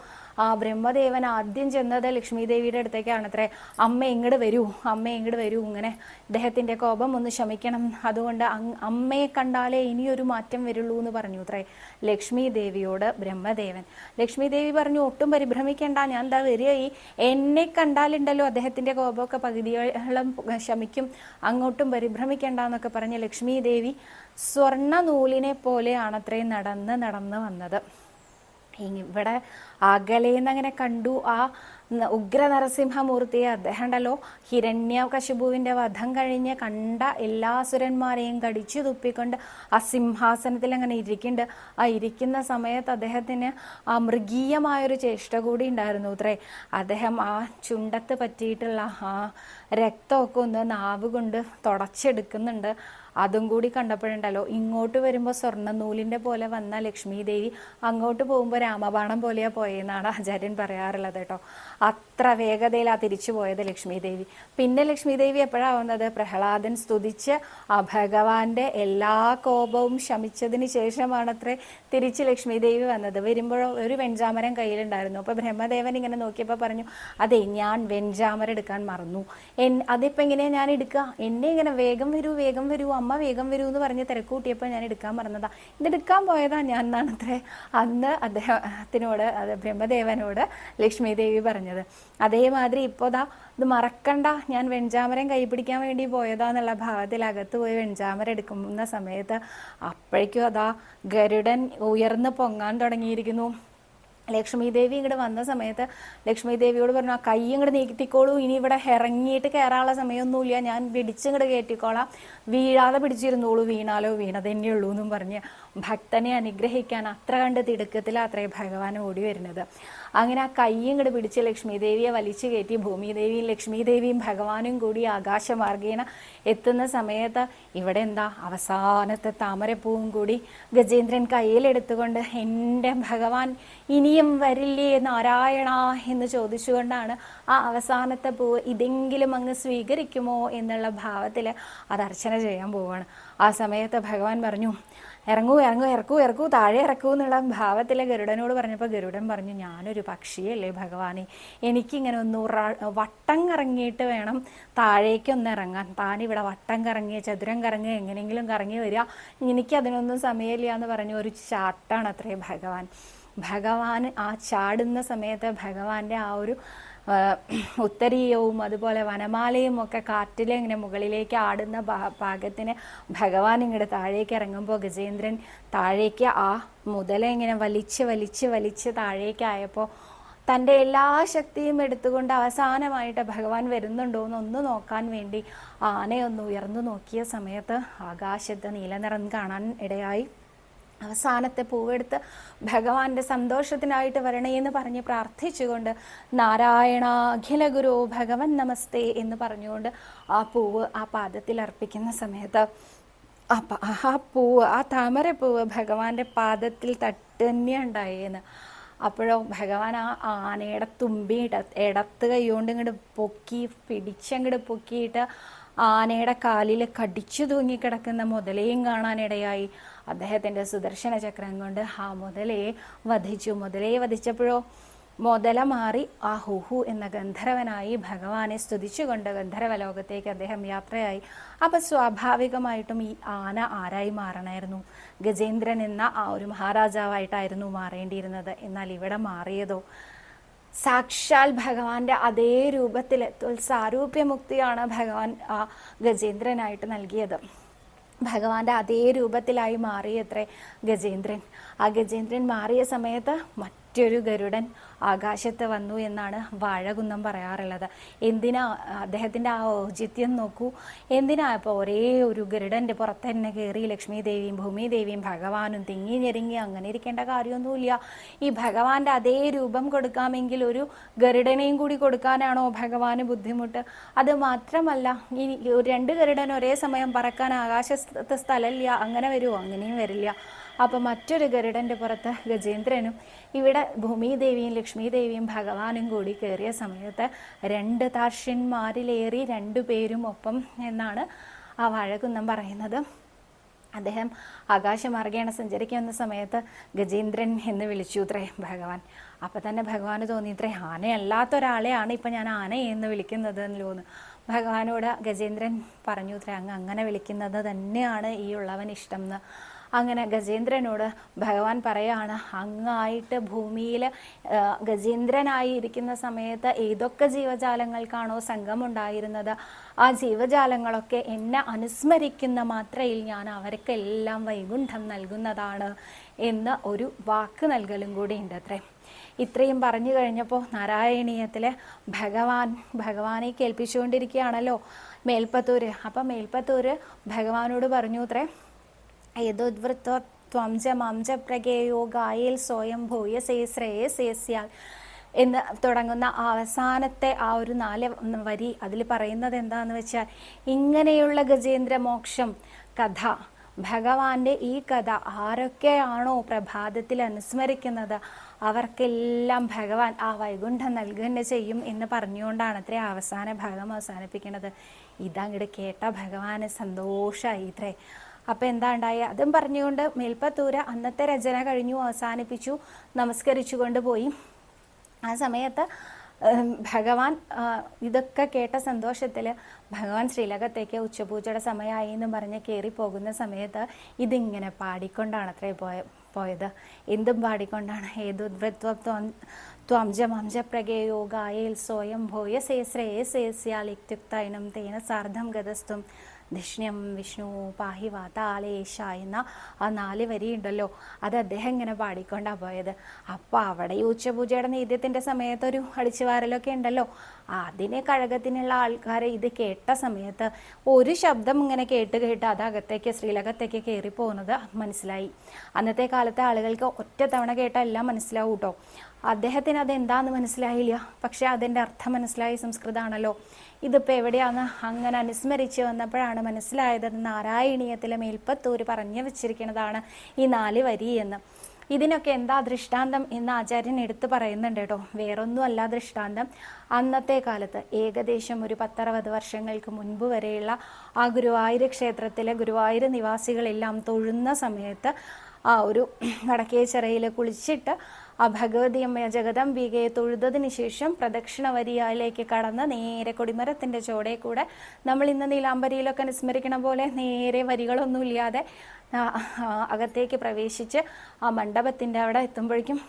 ആ ബ്രഹ്മദേവൻ ആദ്യം ചെന്നത് ലക്ഷ്മി ദേവിയുടെ അടുത്തേക്കാണ് അത്രേ അമ്മ ഇങ്ങോട്ട് വരൂ അമ്മ ഇങ്ങോട്ട് വരൂ ഇങ്ങനെ ഇദ്ദേഹത്തിന്റെ കോപം ഒന്ന് ശമിക്കണം. അതുകൊണ്ട് അമ്മയെ കണ്ടാലേ ഇനിയൊരു മാറ്റം വരുള്ളൂ എന്ന് പറഞ്ഞു അത്രേ ലക്ഷ്മി ദേവിയോട് ബ്രഹ്മദേവൻ. ലക്ഷ്മി ദേവി പറഞ്ഞു ഒട്ടും പരിഭ്രമിക്കേണ്ട ഞാൻ എന്താ വരികയായി എന്നെ കണ്ടാലുണ്ടല്ലോ അദ്ദേഹത്തിന്റെ കോപമൊക്കെ പകുതിയോളം ശമിക്കും. അങ്ങോട്ടും പരിഭ്രമിക്കേണ്ട എന്നൊക്കെ പറഞ്ഞ് ലക്ഷ്മി ദേവി സ്വർണ നൂലിനെ പോലെയാണത്രേ നടന്ന് നടന്ന് വന്നത്. ഇവിടെ അകലേന്ന് അങ്ങനെ കണ്ടു ആ ഉഗ്ര നരസിംഹമൂർത്തിയെ അദ്ദേഹം ഉണ്ടല്ലോ ഹിരണ്യകശിപുവിന്റെ വധം കഴിഞ്ഞ് കണ്ട എല്ലാ സുരന്മാരെയും കടിച്ചു തുപ്പിക്കൊണ്ട് ആ സിംഹാസനത്തിൽ അങ്ങനെ ഇരിക്കുന്നുണ്ട് ആ ഇരിക്കുന്ന സമയത്ത് അദ്ദേഹത്തിന് ആ മൃഗീയമായൊരു ചേഷ്ട കൂടി ഉണ്ടായിരുന്നു അത്രേ അദ്ദേഹം ആ ചുണ്ടത്ത് പറ്റിയിട്ടുള്ള ആ രക്തമൊക്കെ ഒന്ന് നാവ് കൊണ്ട് തുടച്ചെടുക്കുന്നുണ്ട്. അതും കൂടി കണ്ടപ്പോഴുണ്ടല്ലോ. ഇങ്ങോട്ട് വരുമ്പോൾ സ്വർണ നൂലിന്റെ പോലെ വന്ന ലക്ഷ്മി ദേവി അങ്ങോട്ട് പോകുമ്പോൾ രാമബാണം പോലെയാണ് പോയെന്നാണ് ആചാര്യൻ പറയാറുള്ളത് കേട്ടോ. അത്ര വേഗതയിലാണ് തിരിച്ചു പോയത് ലക്ഷ്മി ദേവി പിന്നെ ലക്ഷ്മി ദേവി എപ്പോഴാവുന്നത്? പ്രഹ്ലാദൻ സ്തുതിച്ച് ആ ഭഗവാന്റെ എല്ലാ കോപവും ശമിച്ചതിന് ശേഷമാണ് ശേഷമാണത്രേ തിരിച്ച് ലക്ഷ്മി ദേവി വന്നത്. വരുമ്പോഴോ ഒരു വെഞ്ചാമരം കയ്യിലുണ്ടായിരുന്നു. അപ്പൊ ബ്രഹ്മദേവൻ ഇങ്ങനെ നോക്കിയപ്പോൾ പറഞ്ഞു അതെ ഞാൻ വെഞ്ചാമരം എടുക്കാൻ മറന്നു. എൻ അതിപ്പോ എങ്ങനെയാ ഞാൻ എടുക്കുക എന്നെ ഇങ്ങനെ വേഗം വരൂ വേഗം വരൂ അമ്മ വേഗം വരൂ എന്ന് പറഞ്ഞ് തിരക്കൂട്ടിയപ്പോൾ ഞാൻ എടുക്കാൻ പറഞ്ഞതാ. ഇത് എടുക്കാൻ പോയതാ ഞാൻ എന്നാണ് അത്രേ അന്ന് അദ്ദേഹത്തിനോട് അത് ബ്രഹ്മദേവനോട് ലക്ഷ്മി ദേവി പറഞ്ഞത്. അതേമാതിരി ഇപ്പോൾ ദാ ഇത് മറക്കണ്ട ഞാൻ വെഞ്ചാമരം കൈപിടിക്കാൻ വേണ്ടി പോയതാ എന്നുള്ള ഭാവത്തിൽ അകത്ത് പോയി വെഞ്ചാമരം എടുക്കുന്ന സമയത്ത് അപ്പോഴേക്കും അതാ ഗരുഡൻ ഉയർന്ന് പൊങ്ങാൻ തുടങ്ങിയിരിക്കുന്നു. ലക്ഷ്മി ദേവി ഇങ്ങോട്ട് വന്ന സമയത്ത് ലക്ഷ്മി ദേവിയോട് പറഞ്ഞു ആ കൈ ഇങ്ങോട്ട് നീക്കിക്കോളൂ ഇനി ഇവിടെ ഇറങ്ങിയിട്ട് കയറാനുള്ള സമയമൊന്നുമില്ല. ഞാൻ പിടിച്ചിങ്ങോട്ട് കയറ്റിക്കോളാം വീഴാതെ പിടിച്ചിരുന്നോളൂ. വീണാലോ വീണത് തന്നെയുള്ളൂ എന്നും പറഞ്ഞ് ഭക്തനെ അനുഗ്രഹിക്കാൻ അത്ര കണ്ട് തിടുക്കത്തിൽ അത്രേ ഭഗവാൻ ഓടി വരുന്നത്. അങ്ങനെ ആ കൈ ഇങ്ങോട്ട് പിടിച്ച് ലക്ഷ്മി ദേവിയെ വലിച്ചു കയറ്റി ഭൂമിദേവിയും ലക്ഷ്മി ദേവിയും ഭഗവാനും കൂടി ആകാശമാർഗേന എത്തുന്ന സമയത്ത് ഇവിടെ എന്താ അവസാനത്തെ താമരപ്പൂവും കൂടി ഗജേന്ദ്രൻ കയ്യിലെടുത്തുകൊണ്ട് എന്റെ ഭഗവാൻ ഇനിയും വരില്ലേ നാരായണ എന്ന് ചോദിച്ചുകൊണ്ടാണ് ആ അവസാനത്തെ പൂവ് ഇതെങ്കിലും അങ്ങ് സ്വീകരിക്കുമോ എന്നുള്ള ഭാവത്തിൽ അത് അർച്ചന ചെയ്യാൻ പോവുകയാണ് ആ സമയത്ത് ഭഗവാൻ പറഞ്ഞു ഇറങ്ങൂ ഇറങ്ങൂ ഇറക്കൂ ഇറക്കൂ താഴെ ഇറക്കൂ എന്നുള്ള ഭാവത്തിലെ ഗരുഡനോട് പറഞ്ഞപ്പോൾ ഗരുഡൻ പറഞ്ഞു ഞാനൊരു പക്ഷിയല്ലേ ഭഗവാനെ എനിക്കിങ്ങനെ ഒന്ന് വട്ടം കറങ്ങിയിട്ട് വേണം താഴേക്കൊന്ന് ഇറങ്ങാൻ. താനിവിടെ വട്ടം കറങ്ങി ചതുരം കറങ്ങി എങ്ങനെയെങ്കിലും കറങ്ങി വരിക. എനിക്കതിനൊന്നും സമയമില്ല എന്ന് പറഞ്ഞ ഒരു ചാട്ടാണ് അത്രേ ഭഗവാൻ. ഭഗവാൻ ആ ചാടുന്ന സമയത്ത് ഭഗവാന്റെ ആ ഒരു ഉത്തരീയവും അതുപോലെ വനമാലയും ഒക്കെ കാറ്റിൽ ഇങ്ങനെ മുകളിലേക്ക് ആടുന്ന ഭാഗത്തിന് ഭഗവാൻ ഇങ്ങോട്ട് താഴേക്ക് ഇറങ്ങുമ്പോൾ ഗജേന്ദ്രൻ താഴേക്ക് ആ മുതല ഇങ്ങനെ വലിച്ച് വലിച്ച് വലിച്ച് താഴേക്കായപ്പോൾ തന്റെ എല്ലാ ശക്തിയും എടുത്തുകൊണ്ട് അവസാനമായിട്ട് ഭഗവാൻ വരുന്നുണ്ടോ എന്നൊന്ന് നോക്കാൻ വേണ്ടി ആനയൊന്ന് ഉയർന്നു നോക്കിയ സമയത്ത് ആകാശത്ത് നീലനിറം കാണാൻ ഇടയായി. അവസാനത്തെ പൂവെടുത്ത് ഭഗവാന്റെ സന്തോഷത്തിനായിട്ട് വരണേ എന്ന് പറഞ്ഞ് പ്രാർത്ഥിച്ചുകൊണ്ട് നാരായണ അഖില ഗുരു ഭഗവൻ നമസ്തേ എന്ന് പറഞ്ഞുകൊണ്ട് ആ പൂവ് ആ പാദത്തിൽ അർപ്പിക്കുന്ന സമയത്ത് ആ ആ പൂവ് ആ താമരപ്പൂവ് ഭഗവാന്റെ പാദത്തിൽ തട്ടുതന്നെ ഉണ്ടായേന്ന് അപ്പോഴോ ഭഗവാൻ ആ ആനയുടെ തുമ്പി ഇട ഇടത്ത് കൈകൊണ്ട് ഇങ്ങോട്ട് പൊക്കി പിടിച്ചങ്ങോട്ട് പൊക്കിയിട്ട് ആനയുടെ കാലിൽ കടിച്ചു തൂങ്ങിക്കിടക്കുന്ന മുതലയും കാണാനിടയായി. അദ്ദേഹത്തിന്റെ സുദർശന ചക്രം കൊണ്ട് ആ മുതലയെ വധിച്ചു. മുതലയെ വധിച്ചപ്പോഴോ മുതല മാറി ആ ഹുഹു എന്ന ഗന്ധർവനായി ഭഗവാനെ സ്തുതിച്ചുകൊണ്ട് ഗന്ധർവ ലോകത്തേക്ക് അദ്ദേഹം യാത്രയായി. അപ്പൊ സ്വാഭാവികമായിട്ടും ഈ ആന ആരായി മാറണമായിരുന്നു ഗജേന്ദ്രൻ എന്ന ആ ഒരു മഹാരാജാവായിട്ടായിരുന്നു മാറേണ്ടിയിരുന്നത്. എന്നാൽ ഇവിടെ മാറിയതോ? സാക്ഷാൽ ഭഗവാന്റെ അതേ രൂപത്തിൽ സാരൂപ്യമുക്തിയാണ് ഭഗവാൻ ആ ഗജേന്ദ്രനായിട്ട് നൽകിയത്. ഭഗവാന്റെ അതേ രൂപത്തിലായി മാറിയത്രേ ഗജേന്ദ്രൻ. ആ ഗജേന്ദ്രൻ മാറിയ സമയത്ത് മറ്റൊരു ഗരുഡൻ ആകാശത്ത് വന്നു എന്നാണ് വാഴകുന്നം പറയാറുള്ളത്. എന്തിനാ അദ്ദേഹത്തിന്റെ ആ ഔചിത്യം നോക്കൂ. എന്തിനാ ഇപ്പോൾ ഒരേ ഒരു ഗരുഡന്റെ പുറത്ത് തന്നെ കയറി ലക്ഷ്മി ദേവിയും ഭൂമി ദേവിയും ഭഗവാനും തിങ്ങി ഞെരുങ്ങി അങ്ങനെ ഇരിക്കേണ്ട കാര്യമൊന്നുമില്ല. ഈ ഭഗവാന്റെ അതേ രൂപം കൊടുക്കാമെങ്കിൽ ഒരു ഗരുഡനെയും കൂടി കൊടുക്കാനാണോ ഭഗവാന് ബുദ്ധിമുട്ട്? അത് മാത്രമല്ല ഈ രണ്ട് ഗരുഡൻ ഒരേ സമയം പറക്കാൻ ആകാശത്ത് സ്ഥലമില്ല അങ്ങനെ വരുമോ അങ്ങനെയും വരില്ല. അപ്പൊ മറ്റൊരു ഗരുഡന്റെ പുറത്ത് ഗജേന്ദ്രനും ഇവിടെ ഭൂമിദേവിയും ലക്ഷ്മി ദേവിയും ഭഗവാനും കൂടി കയറിയ സമയത്ത് രണ്ട് താർഷ്യന്മാരിലേറി രണ്ടു പേരും ഒപ്പം എന്നാണ് ആ വാഴകുന്നം പറയുന്നത്. അദ്ദേഹം ആകാശമാർഗേണ സഞ്ചരിക്കുന്ന സമയത്ത് ഗജേന്ദ്രൻ എന്ന് വിളിച്ചു ഇത്രേ ഭഗവാൻ. അപ്പം തന്നെ ഭഗവാന് തോന്നി ഇത്രേ ആനയല്ലാത്ത ഒരാളെയാണ് ഇപ്പം ഞാൻ ആന എന്ന് വിളിക്കുന്നത് എന്ന് തോന്നുന്നു. ഭഗവാനോട് ഗജേന്ദ്രൻ പറഞ്ഞു ഇത്രേ അങ്ങ് അങ്ങനെ വിളിക്കുന്നത് തന്നെയാണ് ഈ ഉള്ളവൻ ഇഷ്ടം എന്ന്. അങ്ങനെ ഗജേന്ദ്രനോട് ഭഗവാൻ പറയാണ് അങ്ങായിട്ട് ഭൂമിയിൽ ഗജേന്ദ്രനായി ഇരിക്കുന്ന സമയത്ത് ഏതൊക്കെ ജീവജാലങ്ങൾക്കാണോ സംഘമുണ്ടായിരുന്നത് ആ ജീവജാലങ്ങളൊക്കെ എന്നെ അനുസ്മരിക്കുന്ന മാത്രയിൽ ഞാൻ അവർക്കെല്ലാം വൈകുണ്ഠം നൽകുന്നതാണ് എന്ന് ഒരു വാക്ക് നൽകലും കൂടി ഉണ്ട് അത്രേ. ഇത്രയും പറഞ്ഞു കഴിഞ്ഞപ്പോൾ നാരായണീയത്തിലെ ഭഗവാൻ ഭഗവാനെ കേൾപ്പിച്ചുകൊണ്ടിരിക്കുകയാണല്ലോ മേൽപ്പത്തൂര്. അപ്പം മേൽപ്പത്തൂര് ഭഗവാനോട് പറഞ്ഞു അത്രേ ഏതോദ്വൃത്വ ജ മാം ച പ്രകേയോ ഗായേൽ സ്വയം ശ്രേയ സേസ്യാൽ എന്ന് തുടങ്ങുന്ന അവസാനത്തെ ആ ഒരു നാല് വരി അതിൽ പറയുന്നത് എന്താന്ന് വെച്ചാൽ ഇങ്ങനെയുള്ള ഗജേന്ദ്ര മോക്ഷം കഥ. ഭഗവാന്റെ ഈ കഥ ആരൊക്കെയാണോ പ്രഭാതത്തിൽ അനുസ്മരിക്കുന്നത് അവർക്കെല്ലാം ഭഗവാൻ ആ വൈകുണ്ഠം നൽകുക ചെയ്യും എന്ന് പറഞ്ഞുകൊണ്ടാണ് അത്രേ അവസാന ഭാഗം അവസാനിപ്പിക്കുന്നത്. ഇതങ്ങോട്ട് കേട്ട ഭഗവാന് സന്തോഷമായി ഇത്രേ അപ്പം എന്താ ഉണ്ടായി അതും പറഞ്ഞുകൊണ്ട് മേൽപ്പത്തൂര അന്നത്തെ രചന കഴിഞ്ഞു അവസാനിപ്പിച്ചു നമസ്കരിച്ചു കൊണ്ടുപോയി ആ സമയത്ത് ഭഗവാൻ ഇതൊക്കെ കേട്ട സന്തോഷത്തിൽ ഭഗവാൻ ശ്രീലകത്തേക്ക് ഉച്ചപൂജയുടെ സമയമായി എന്ന് പറഞ്ഞ് കയറി പോകുന്ന സമയത്ത് ഇതിങ്ങനെ പാടിക്കൊണ്ടാണ് അത്രേ പോയ പോയത്. എന്തും പാടിക്കൊണ്ടാണ്. ഏതു ത്വം ത്വം ജ മം ജ പ്രഗേയോ ഗായേൽ സ്വയം ഭോയ സേ ശ്രേയസേസ്യാലിത്യുക്തൈനം തേന സാർദ്ധം ഗതസ്തും ധിഷ്ണ്യം വിഷ്ണു പാഹി വാതാലേശ എന്ന ആ നാല് വരി ഉണ്ടല്ലോ അത് അദ്ദേഹം ഇങ്ങനെ പാടിക്കൊണ്ടാണ് പോയത്. അപ്പോൾ അവിടെ ഈ ഉച്ചപൂജയുടെ നേദ്യത്തിന്റെ സമയത്ത് ഒരു അടിച്ചുവാരലൊക്കെ ഉണ്ടല്ലോ. അതിനെ കഴകത്തിനുള്ള ആൾക്കാർ ഇത് കേട്ട സമയത്ത് ഒരു ശബ്ദം ഇങ്ങനെ കേട്ട് കേട്ട് അത് അകത്തേക്ക് ശ്രീലകത്തേക്ക് കയറി പോകുന്നത് മനസ്സിലായി. അന്നത്തെ കാലത്തെ ആളുകൾക്ക് ഒറ്റ തവണ കേട്ടാൽ എല്ലാം മനസ്സിലാവും കേട്ടോ അദ്ദേഹത്തിന് അത് എന്താന്ന് മനസ്സിലായില്ല. പക്ഷെ അതിന്റെ അർത്ഥം മനസ്സിലായി സംസ്കൃതമാണല്ലോ ഇതിപ്പോൾ എവിടെയാണ്? അങ്ങനെ അനുസ്മരിച്ച് വന്നപ്പോഴാണ് മനസ്സിലായത് നാരായണീയത്തിലെ മേൽപ്പത്തൂര് പറഞ്ഞു വെച്ചിരിക്കുന്നതാണ് ഈ നാല് വരി എന്ന്. ഇതിനൊക്കെ എന്താ ദൃഷ്ടാന്തം എന്ന് ആചാര്യൻ എടുത്തു പറയുന്നുണ്ട് കേട്ടോ. വേറൊന്നും അല്ല ദൃഷ്ടാന്തം. അന്നത്തെ കാലത്ത് ഏകദേശം ഒരു പത്തറുപത് വർഷങ്ങൾക്ക് മുൻപ് വരെയുള്ള ആ ഗുരുവായൂർ ക്ഷേത്രത്തിലെ ഗുരുവായൂർ നിവാസികളെല്ലാം തൊഴുന്ന സമയത്ത് ആ ഒരു വടക്കേച്ചിറയിൽ കുളിച്ചിട്ട് ആ ഭഗവതിയമ്മ ജഗദംബികയെ തൊഴുതതിന് ശേഷം പ്രദക്ഷിണ വരിയായിലേക്ക് കടന്ന് നേരെ കൊടിമരത്തിന്റെ ചോടെ കൂടെ നമ്മൾ ഇന്ന് നീലാംബരിയിലൊക്കെ അനുസ്മരിക്കണ പോലെ നേരെ വരികളൊന്നുമില്ലാതെ അകത്തേക്ക് പ്രവേശിച്ച് ആ മണ്ഡപത്തിന്റെ അവിടെ എത്തുമ്പോഴേക്കും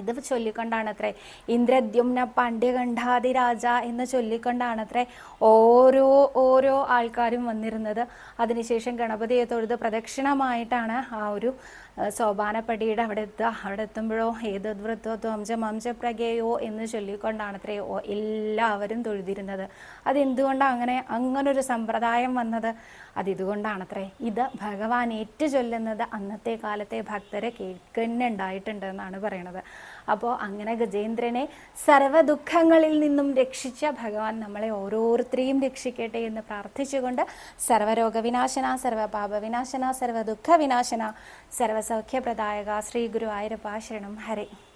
ഇത് ചൊല്ലിക്കൊണ്ടാണത്രേ ഇന്ദ്രദ്യുമ്ന പാണ്ഡ്യകണ്ഠാതിരാജ എന്ന് ചൊല്ലിക്കൊണ്ടാണത്രേ ഓരോ ഓരോ ആൾക്കാരും വന്നിരുന്നത്. അതിനുശേഷം ഗണപതിയെ തൊഴുത് പ്രദക്ഷിണമായിട്ടാണ് ആ ഒരു സോപാനപ്പടിയുടെ അവിടെ എത്തുക. അവിടെ എത്തുമ്പോഴോ ഏത് വൃത്തോ ത്വംജ മംജ പ്രഗേയോ എന്ന് ചൊല്ലിക്കൊണ്ടാണത്രേ ഓ എല്ലാവരും തൊഴുതിരുന്നത്. അതെന്തുകൊണ്ടാണ് അങ്ങനെ അങ്ങനൊരു സമ്പ്രദായം വന്നത്? അത് അത്രേ. ഇത് ഭഗവാൻ ഏറ്റു ചൊല്ലുന്നത് അന്നത്തെ കാലത്തെ ഭക്തരെ കേൾക്കുന്നുണ്ടായിട്ടുണ്ട് എന്നാണ് പറയണത്. അപ്പോൾ അങ്ങനെ ഗജേന്ദ്രനെ സർവ ദുഃഖങ്ങളിൽ നിന്നും രക്ഷിച്ച ഭഗവാൻ നമ്മളെ ഓരോരുത്തരെയും രക്ഷിക്കട്ടെ എന്ന് പ്രാർത്ഥിച്ചുകൊണ്ട് സർവരോഗവിനാശന സർവപാപവിനാശന സർവ ദുഃഖവിനാശന സർവസൗഖ്യപ്രദായക ശ്രീ ഗുരുവായൂരപ്പ ശരണം. ഹരേ.